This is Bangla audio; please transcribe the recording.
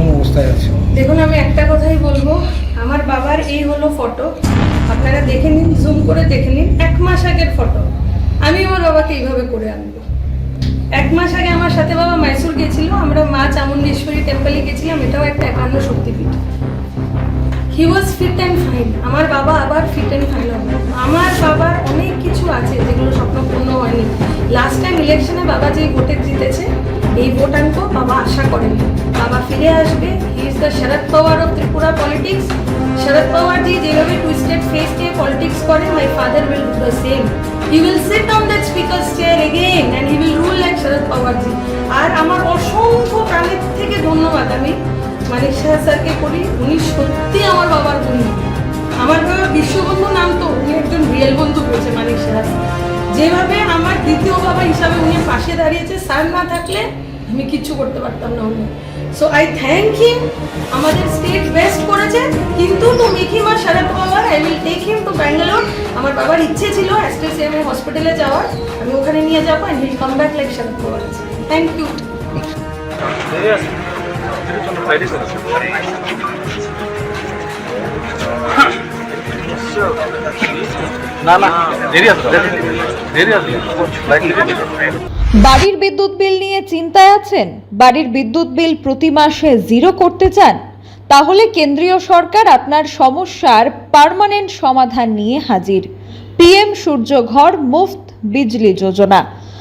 কীরকম অবস্থায় আছে। দেখুন, আমি একটা কথাই বলব। আমার বাবার এই হলো ফটো। আপনারা দেখে নিন জুম করে দেখে নিন। এক মাস আগের ফটো। আমি আমার বাবাকে এইভাবে করে আনব। এক মাস আগে আমার সাথে বাবা মাইসুর গেছিল। আমরা মা চামুণ্ডেশ্বরী টেম্পলে গেছিলাম। এটাও একটা একান্ন শক্তিপীঠ। He was fit and fine আমার বাবা আবার ফিট অ্যান্ড ফাইন হবে আমার বাবার অনেক কিছু আছে যেগুলো স্বপ্নপূর্ণ হয়নি। লাস্ট টাইম ইলেকশনে বাবা যেই ভোটে জিতেছে আশা করেনি। বাবা ফিরে আসবে। He is the Sharad Pawar of Tripura politics Sharad Pawar ji যেভাবে টুইস্টেড ফেস দিয়ে পলিটিক্স করে my father will do the same he will sit on that speaker chair again and he will rule like Sharad Pawar ji আর আমার অসংখ্য প্রাণের থেকে ধন্যবাদ আমি মানিক শাহ স্যারকে করি। উনি সত্যি আমার বাবার বন্ধু আমার বাবা বিশ্ববন্ধু নাম তো উনি একজন রিয়েল বন্ধু পেয়েছে মানিক শাহ যেভাবে আমার দ্বিতীয় বাবা হিসাবে উনি পাশে দাঁড়িয়েছে, স্যার না থাকলে আমি কিচ্ছু করতে পারতাম না উনি। সো আই থ্যাংক হিম আমাদের স্টেট বেস্ট করেছে। কিন্তু to make him R Sharad Pawar I will take him to Bangalore আমার বাবার ইচ্ছে ছিল অ্যাস্ট্রেসিয়ামে হসপিটালে যাওয়ার। আমি ওখানে নিয়ে যাব and he'll come back like Sharad Pawar thank you না না, দেরি আছে বাড়ির বিদ্যুৎ বিল নিয়ে চিন্তায় আছেন? বাড়ির বিদ্যুৎ বিল প্রতি মাসে জিরো করতে চান? তাহলে কেন্দ্রীয় সরকার আপনার সমস্যার পার্মানেন্ট সমাধান নিয়ে হাজির। পিএম সূর্য ঘর মুফত বিজলি যোজনা।